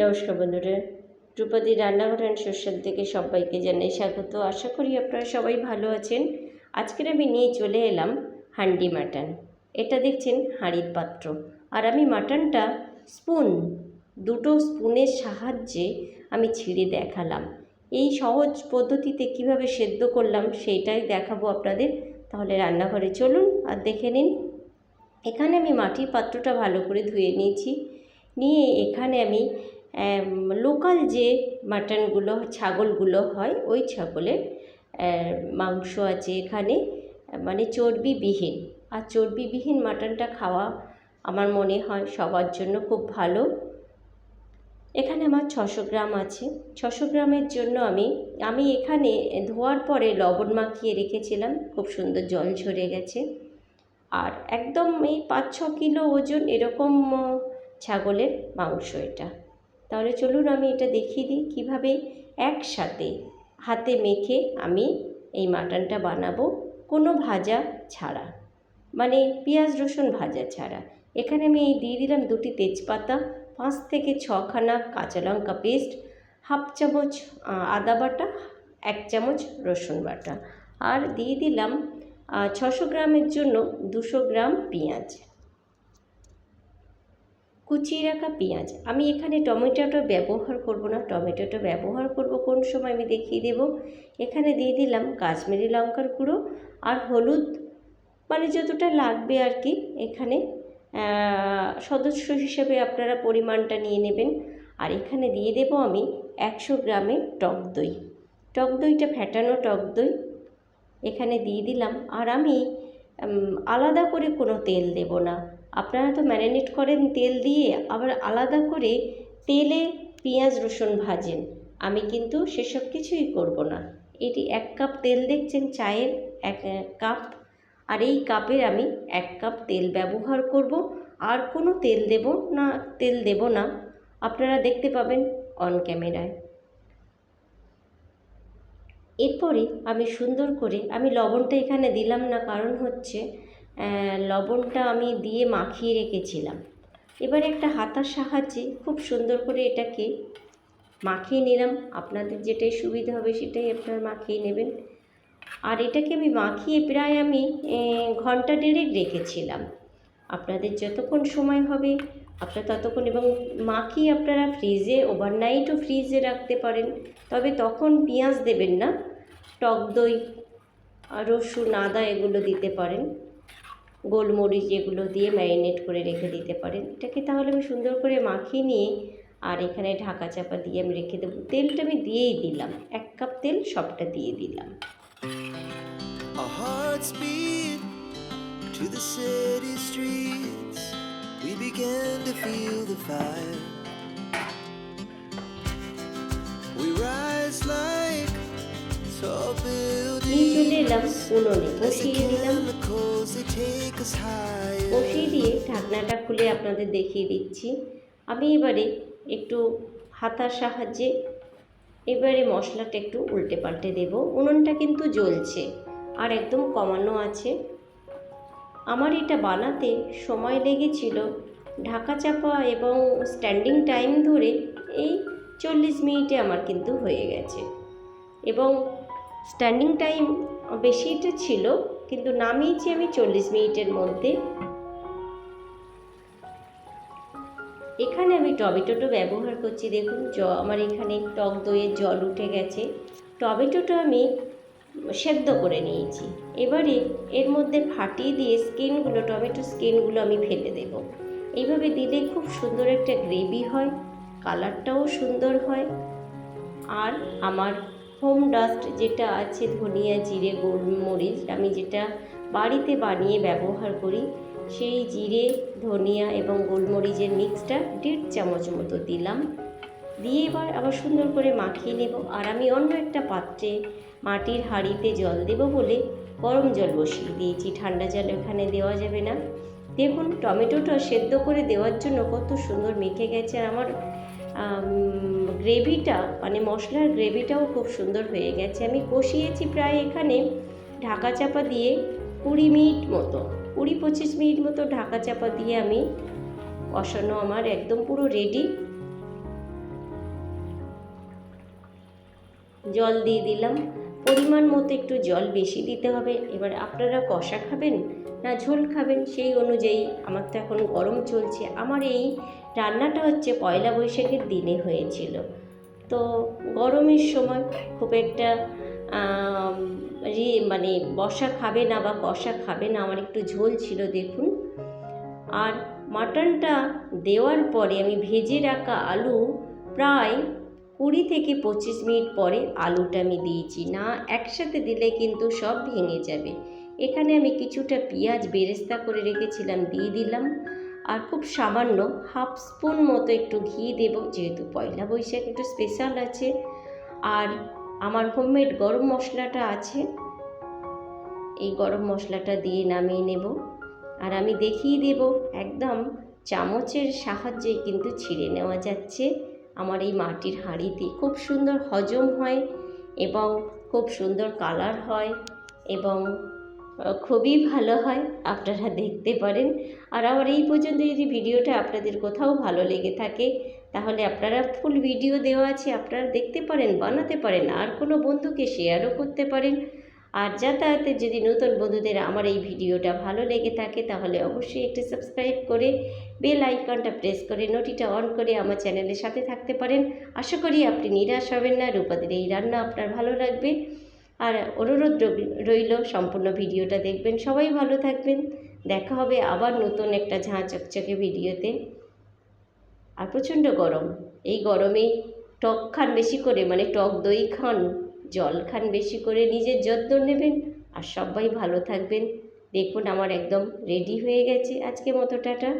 নমস্কার বন্ধুরা। ধ্রুপদী রান্নাঘর অ্যান্ড সোশ্যাল থেকে সবাইকে জানাই স্বাগত। আশা করি আপনারা সবাই ভালো আছেন। আজকের আমি নিয়ে চলে এলাম হান্ডি মাটন। এটা দেখছেন হাঁড়ির পাত্র। আর আমি মাটনটা স্পুন, দুটো স্পুনের সাহায্যে আমি ছিঁড়ে দেখালাম। এই সহজ পদ্ধতিতে কীভাবে সেদ্ধ করলাম সেইটাই দেখাবো আপনাদের। তাহলে রান্নাঘরে চলুন আর দেখে নিন। এখানে আমি মাটির পাত্রটা ভালো করে ধুয়ে নিয়েছি। নিয়ে এখানে আমি লোকাল যে মাটনগুলো, ছাগলগুলো হয়, ওই ছাগলের মাংস আছে এখানে মানে চর্বিবিহীন। আর চর্বিবিহীন মাটনটা খাওয়া আমার মনে হয় সবার জন্য খুব ভালো। এখানে আমার ছশো গ্রাম আছে। ছশো গ্রামের জন্য আমি আমি এখানে ধোয়ার পরে লবণ মাখিয়ে রেখেছিলাম। খুব সুন্দর জল ঝরে গেছে। আর একদম এই পাঁচ ছ কিলো ওজন এরকম ছাগলের মাংস এটা। তাহলে চলুন আমি এটা দেখিয়ে দিই কীভাবে একসাথে হাতে মেখে আমি এই মাটনটা বানাবো কোনো ভাজা ছাড়া। মানে পেঁয়াজ রসুন ভাজা ছাড়া। এখানে আমি এই দিয়ে দিলাম দুটি তেজপাতা, পাঁচ থেকে ছখানা কাঁচা লঙ্কা পেস্ট, হাফ চামচ আদা বাটা, এক চামচ রসুন বাটা। আর দিয়ে দিলাম ছশো গ্রামের জন্য দুশো গ্রাম পেঁয়াজ। কুচিয়ে রাখা পেঁয়াজ। আমি এখানে টমেটোটা ব্যবহার করব না। টমেটোটা ব্যবহার করব কোন সময় আমি দেখিয়ে দেব। এখানে দিয়ে দিলাম কাশ্মীরি লঙ্কার গুঁড়ো আর হলুদ মানে যতটা লাগবে আর কি। এখানে সদস্য হিসেবে আপনারা পরিমাণটা নিয়ে নেবেন। আর এখানে দিয়ে দেব আমি একশো গ্রামের টক দই। টক দইটা ফ্যাটানো টক দই। এখানে দিয়ে দিলাম। আর আমি আলাদা করে কোনো তেল দেব না। আপনারা তো ম্যারিনেট করেন তেল দিয়ে, আবার আলাদা করে তেলে পেঁয়াজ, রসুন ভাজেন। আমি কিন্তু সেসব কিছুই করব না। এটি এক কাপ তেল দেখছেন চায়ের এক কাপ। আর এই কাপের আমি এক কাপ তেল ব্যবহার করব। আর কোনো তেল দেব না, তেল দেব না। আপনারা দেখতে পাবেন অন ক্যামেরায় এরপরে আমি সুন্দর করে, আমি লবণটা এখানে দিলাম না, কারণ হচ্ছে লবণটা আমি দিয়ে মাখিয়ে রেখেছিলাম। এবারে একটা হাতার সাহায্যে খুব সুন্দর করে এটাকে মাখিয়ে নিলাম। আপনাদের যেটাই সুবিধা হবে সেটাই আপনারা মাখিয়ে নেবেন। আর এটাকে আমি মাখিয়ে প্রায় আমি ঘণ্টা দেড়েক রেখেছিলাম। আপনাদের যতক্ষণ সময় হবে, আপনারা ততক্ষণ এবং মাখিয়ে আপনারা ফ্রিজে ওভারনাইটও ফ্রিজে রাখতে পারেন। তবে তখন পেঁয়াজ দেবেন না, টক দই আর রসুন, আদা এগুলো দিতে পারেন। গোলমরিচ এগুলো দিয়ে ম্যারিনেট করে রেখে দিতে পারেন। এটাকে তাহলে আমি সুন্দর করে মাখিয়ে নিয়ে আর এখানে ঢাকা চাপা দিয়ে আমি রেখে দেবো। তেলটা আমি দিয়েই দিলাম। এক কাপ তেল সবটা দিয়ে দিলাম। Tall. এলাম উনুনে। বসিয়ে দিলাম. বসিয়ে দিয়ে ঢাকনাটা খুলে আপনাদের দেখিয়ে দিচ্ছি। আমি এবারে একটু হাতার সাহায্যে এবারে মশলাটা একটু উল্টে পাল্টে দেব। উনুনটা কিন্তু জ্বলছে আর একদম কমানো আছে। আমার এটা বানাতে সময় লেগেছিল। ঢাকা চাপা এবং স্ট্যান্ডিং টাইম ধরে এই চল্লিশ মিনিটে আমার কিন্তু হয়ে গেছে। এবং স্ট্যান্ডিং টাইম বেশিটা ছিল, কিন্তু নামিয়েছি আমি চল্লিশ মিনিটের মধ্যে। এখানে আমি টমেটোটা ব্যবহার করছি, দেখুন জ, আমার এখানে টক দইয়ের জল উঠে গেছে। টমেটোটা আমি সেদ্ধ করে নিয়েছি। এবারে এর মধ্যে ফাটিয়ে দিয়ে স্কিনগুলো, টমেটো স্কিনগুলো আমি ফেলে দেব। এইভাবে দিলে খুব সুন্দর একটা গ্রেভি হয়, কালারটাও সুন্দর হয়। আর আমার হোম ডাস্ট যেটা আছে, ধনিয়া, জিরে, গোলমরিচ, আমি যেটা বাড়িতে বানিয়ে ব্যবহার করি, সেই জিরে, ধনিয়া এবং গোলমরিচের মিক্সটা দেড় চামচ মতো দিলাম। দিয়ে এবার আবার সুন্দর করে মাখিয়ে নেব। আর আমি অন্য একটা পাত্রে মাটির হাঁড়িতে জল দেব বলে গরম জল বসিয়ে দিয়েছি। ঠান্ডা জল ওখানে দেওয়া যাবে না। দেখুন, টমেটোটা সেদ্ধ করে দেওয়ার জন্য কত সুন্দর মেখে গেছে। আর আমার গ্রেভিটা মানে মশলার গ্রেভিটাও খুব সুন্দর হয়ে গেছে। আমি কষিয়েছি প্রায় এখানে ঢাকা চাপা দিয়ে কুড়ি মিনিট মতো, কুড়ি পঁচিশ মিনিট মতো ঢাকা চাপা দিয়ে আমি কষানো আমার একদম পুরো রেডি জল দিয়ে দিলাম। পরিমাণ মতো একটু জল বেশি দিতে হবে। এবার আপনারা কষা খাবেন না ঝোল খাবেন সেই অনুযায়ী আমার তো এখন গরম চলছে। আমার এই রান্নাটা হচ্ছে পয়লা বৈশাখের দিনে হয়েছিল। তো গরমের সময় খুব একটা মানে বসা খাবে না বা কষা খাবে না, আমার একটু ঝোল ছিল দেখুন। আর মাটনটা দেওয়ার পরে আমি ভেজে রাখা আলু প্রায় কুড়ি থেকে পঁচিশ মিনিট পরে আলুটা আমি দিয়েছি। না, একসাথে দিলে কিন্তু সব ভেঙে যাবে। এখানে আমি কিছুটা পেঁয়াজ বেরেস্তা করে রেখেছিলাম, দিয়ে দিলাম। আর খুব সামান্য হাফ স্পুন মতো একটু ঘি দেব, যেহেতু পয়লা বৈশাখ একটু স্পেশাল আছে। আর আমার হোমমেড গরম মশলাটা আছে, এই গরম মশলাটা দিয়ে নামিয়ে নেব। আর আমি দেখিয়ে দেব, একদম চামচের সাহায্যে কিন্তু ছিঁড়ে নেওয়া যাচ্ছে। আমার এই মাটির হাঁড়িতে খুব সুন্দর হজম হয় এবং খুব সুন্দর কালার হয় এবং খুবই ভালো হয়, আপনারা দেখতে পারেন। আর আমার এই পর্যন্ত যদি ভিডিওটা আপনাদের কোথাও ভালো লেগে থাকে, তাহলে আপনারা ফুল ভিডিও দেওয়া আছে, আপনারা দেখতে পারেন, বানাতে পারেন, আর কোনো বন্ধুকে শেয়ারও করতে পারেন। আর যাতায়াতের যদি নতুন বন্ধুদের আমার এই ভিডিওটা ভালো লেগে থাকে, তাহলে অবশ্যই একটু সাবস্ক্রাইব করে বেল আইকনটা প্রেস করে নোটিটা অন করে আমার চ্যানেলের সাথে থাকতে পারেন। আশা করি আপনি নিরাশ হবেন না, রূপাদের এই রান্না আপনার ভালো লাগবে। আর অনুরোধ রইল সম্পূর্ণ ভিডিওটা দেখবেন। সবাই ভালো থাকবেন। দেখা হবে আবার নতুন একটা ঝাঁ চকচকে ভিডিওতে। আর প্রচণ্ড গরম। এই গরমে টক খান বেশি করে মানে টক দই খান। জল খান বেশি করে, নিজের যত্ন নেবেন আর সবাই ভালো থাকবেন। দেখুন আমার একদম রেডি হয়ে গেছে আজকে মতো, টাটা।